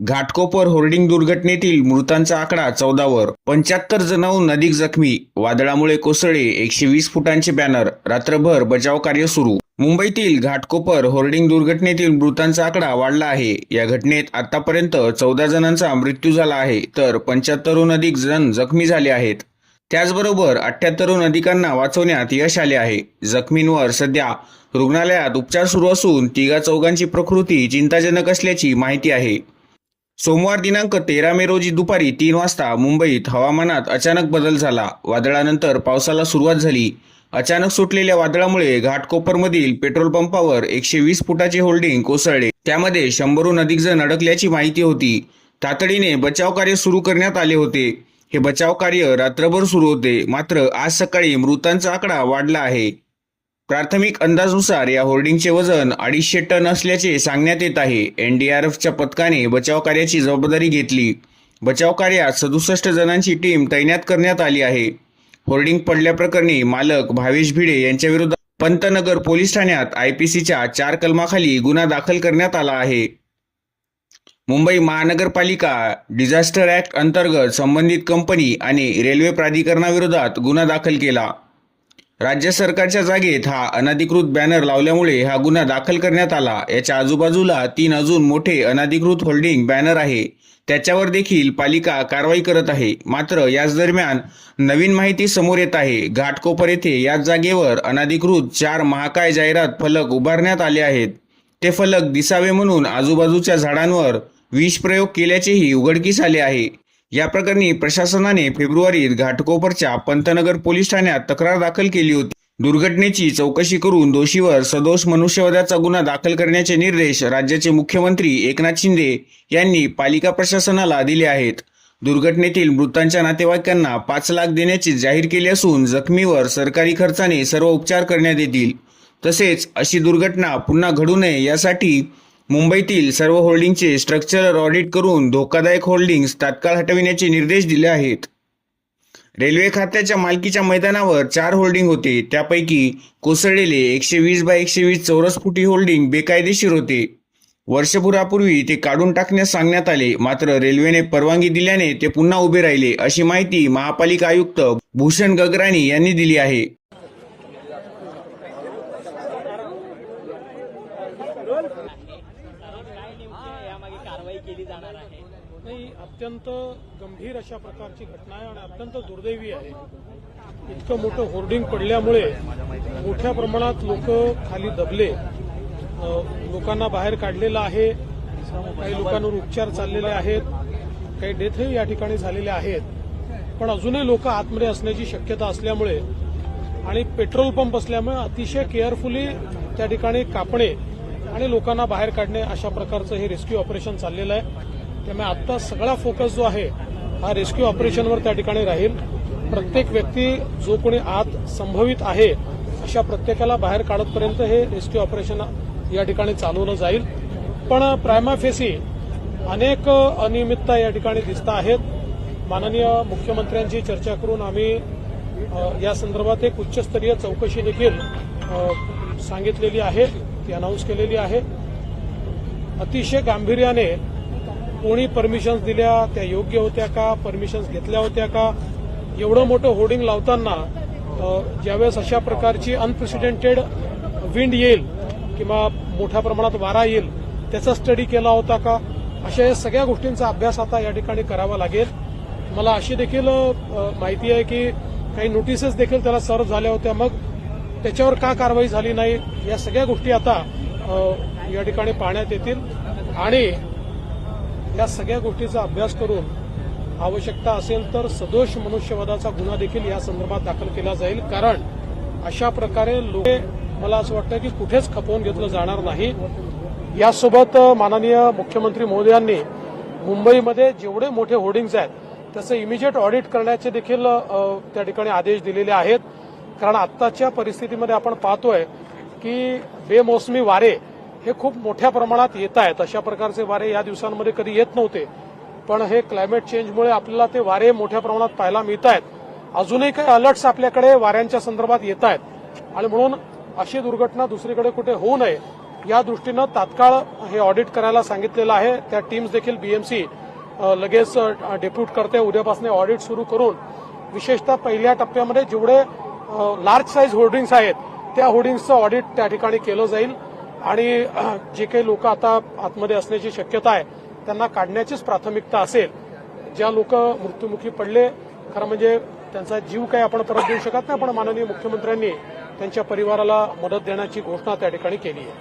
Ghatkopar hoarding दुर्घटनेतील मृतांचा आकडा चौदावर. पंच्याहत्तर जणांहून अधिक जखमी. वादळामुळे कोसळले एकशे वीस फुटांचे बॅनर. रात्रभर बचाव कार्य सुरू. मुंबईतील घाटकोपर होर्डिंग दुर्घटनेतील मृतांचा आकडा वाढला आहे. या घटनेत आतापर्यंत चौदा जणांचा मृत्यू झाला आहे तर पंच्याहत्तरहून अधिक जण जखमी झाले आहेत. त्याचबरोबर अठ्याहत्तरहून अधिकांना वाचवण्यात यश आले आहे. जखमींवर सध्या रुग्णालयात उपचार सुरू असून तिघा चौघांची प्रकृती चिंताजनक असल्याची माहिती आहे. सोमवार दिनांक तेरा मे रोजी दुपारी तीन वाजता मुंबईत हवामानात अचानक बदल झाला. वादळानंतर पावसाला सुरुवात झाली. अचानक सुटलेल्या वादळामुळे घाटकोपरमधील पेट्रोल पंपावर एकशे वीस फुटाचे होल्डिंग कोसळले. त्यामध्ये शंभरहून अधिक जण अडकल्याची माहिती होती. तातडीने बचाव कार्य सुरू करण्यात आले होते. हे बचाव कार्य रात्रभर सुरू होते. मात्र आज सकाळी मृतांचा आकडा वाढला आहे. प्राथमिक अंदाजनुसार या होर्डिंगचे वजन अडीचशे टन असल्याचे सांगण्यात येत आहे. एनडीआरएफच्या पथकाने बचाव कार्याची जबाबदारी घेतली. बचाव कार्यात सदुसष्ट जणांची टीम तैनात करण्यात आली आहे. होर्डिंग पडल्याप्रकरणी मालक भावेश भिडे यांच्या पंतनगर पोलीस ठाण्यात आयपीसीच्या चार कलमाखाली गुन्हा दाखल करण्यात आला आहे. मुंबई महानगरपालिका डिझास्टर ऍक्ट अंतर्गत संबंधित कंपनी आणि रेल्वे प्राधिकरणाविरोधात गुन्हा दाखल केला. राज्य सरकारच्या जागेत हा अनधिकृत बॅनर लावल्यामुळे हा गुन्हा दाखल करण्यात आला. याच्या आजूबाजूला तीन अजून मोठे अनधिकृत होल्डिंग बॅनर आहे. त्याच्यावर देखील पालिका कारवाई करत आहे. मात्र याच दरम्यान नवीन माहिती समोर येत आहे. घाटकोपर येथे याच जागेवर अनधिकृत चार महाकाय जाहिरात फलक उभारण्यात आले आहेत. ते फलक दिसावे म्हणून आजूबाजूच्या झाडांवर विष प्रयोग केल्याचेही उघडकीस आले आहे. या प्रकरणी प्रशासनाने फेब्रुवारीत घाटकोपरच्या पंतनगर पोलीस ठाण्यात तक्रार दाखल केली होती. दुर्घटनेची चौकशी करून दोषीवर सदोष मनुष्यवधाचा गुन्हा दाखल करण्याचे निर्देश राज्याचे मुख्यमंत्री एकनाथ शिंदे यांनी पालिका प्रशासनाला दिले आहेत. दुर्घटनेतील मृतांच्या नातेवाईकांना पाच लाख देण्याची जाहीर केली असून जखमीवर सरकारी खर्चाने सर्व उपचार करण्यात येतील. तसेच अशी दुर्घटना पुन्हा घडू नये यासाठी मुंबईतील सर्व होल्डिंगचे स्ट्रक्चरल ऑडिट करून धोकादायक होल्डिंग्स तात्काळ हटविण्याचे निर्देश दिले आहेत. रेल्वे खात्याच्या मालकीच्या मैदानावर चार होल्डिंग होते. त्यापैकी कोसळलेले एकशे वीस बाय एकशे वीस चौरस फुटी होल्डिंग बेकायदेशीर होते. वर्षभरापूर्वी ते काढून टाकण्यास सांगण्यात आले मात्र रेल्वेने परवानगी दिल्याने ते पुन्हा उभे राहिले अशी माहिती महापालिका आयुक्त भूषण गगराणी यांनी दिली आहे. केली जाणार आहे. नाही अत्यंत गंभीर अशा प्रकारची घटना आहे आणि अत्यंत दुर्दैवी आहे. इतकं मोठं होर्डिंग पडल्यामुळे मोठ्या प्रमाणात लोक खाली दबले. लोकांना बाहेर काढलेलं आहे. काही लोकांवर उपचार चाललेले आहेत. काही डेथही या ठिकाणी झालेले आहेत. पण अजूनही लोक आतमध्ये असण्याची शक्यता असल्यामुळे आणि पेट्रोल पंप असल्यामुळे अतिशय केअरफुली त्या ठिकाणी कापणे आणि लोकांना बाहेर काढणे अशा प्रकारचं हे रेस्क्यू ऑपरेशन चाललेलं आहे. त्यामुळे आत्ता सगळा फोकस जो आहे हा रेस्क्यू ऑपरेशनवर त्या ठिकाणी राहील. प्रत्येक व्यक्ती जो कोणी आत संभवित आहे अशा प्रत्येकाला बाहेर काढतपर्यंत हे रेस्क्यू ऑपरेशन या ठिकाणी चालवलं जाईल. पण प्रायमा फेसी अनेक अनियमितता या ठिकाणी दिसत आहेत. माननीय मुख्यमंत्र्यांची चर्चा करून आम्ही या संदर्भात एक उच्चस्तरीय चौकशी देखील सांगितलेली आहे. ती अनाऊन्स केलेली आहे. अतिशय गांभीर्याने कोणी परमिशन्स दिल्या त्या योग्य होत्या का परमिशन्स घेतल्या होत्या का? एवढं मोठं होर्डिंग लावताना ज्यावेळेस अशा प्रकारची अनप्रेसिडेंटेड विंड येईल किंवा मोठ्या प्रमाणात वारा येईल त्याचा स्टडी केला होता का? अशा या सगळ्या गोष्टींचा अभ्यास आता या ठिकाणी करावा लागेल. मला अशी देखील माहिती आहे की काही नोटिसेस देखील त्याला सर्व झाल्या होत्या. मग त्याच्यावर का कारवाई झाली नाही या सगळ्या गोष्टी आता या ठिकाणी पाहण्यात येतील. आणि या सगळ्या गोष्टीचा अभ्यास करून आवश्यकता असेल तर सदोष मनुष्यवादाचा गुन्हा देखील या संदर्भात दाखल केला जाईल. कारण अशा प्रकारे लोक मला असं वाटतं की कुठेच खपवून घेतलं जाणार नाही. यासोबत माननीय मुख्यमंत्री महोदयांनी मुंबईमध्ये जेवढे मोठे होर्डिंग्ज आहेत त्याचं इमिजिएट ऑडिट करण्याचे देखील त्या ठिकाणी आदेश दिलेले आहेत. कारण आत्ताच्या परिस्थितीमध्ये आपण पाहतोय की बेमोसमी वारे हे खूप मोठ्या प्रमाणात येत आहेत. अशा प्रकारचे वारे या दिवसांमध्ये कधी येत नव्हते. पण हे क्लायमेट चेंजमुळे आपल्याला ते वारे मोठ्या प्रमाणात पाहायला मिळत आहेत. अजूनही काही अलर्ट्स आपल्याकडे वाऱ्यांच्या संदर्भात येत आहेत. आणि म्हणून अशी दुर्घटना दुसरीकडे कुठे होऊ नये या दृष्टीनं तात्काळ हे ऑडिट करायला सांगितलेलं आहे. त्या टीम्स देखील बीएमसी लगेच डेप्यूट करते. उद्यापासून ऑडिट सुरू करून विशेषतः पहिल्या टप्प्यामध्ये जेवढे लार्ज साईज होर्डिंग्स आहेत. त्या होर्डिंग्सचं ऑडिट त्या ठिकाणी केलं जाईल. आणि जे काही लोक आता आतमध्ये असण्याची शक्यता आहे त्यांना काढण्याचीच प्राथमिकता असेल. ज्या लोक मृत्युमुखी पडले खरं म्हणजे त्यांचा जीव काही आपण परत देऊ शकत नाही पण माननीय मुख्यमंत्र्यांनी त्यांच्या परिवाराला मदत देण्याची घोषणा त्या ठिकाणी केली आहे.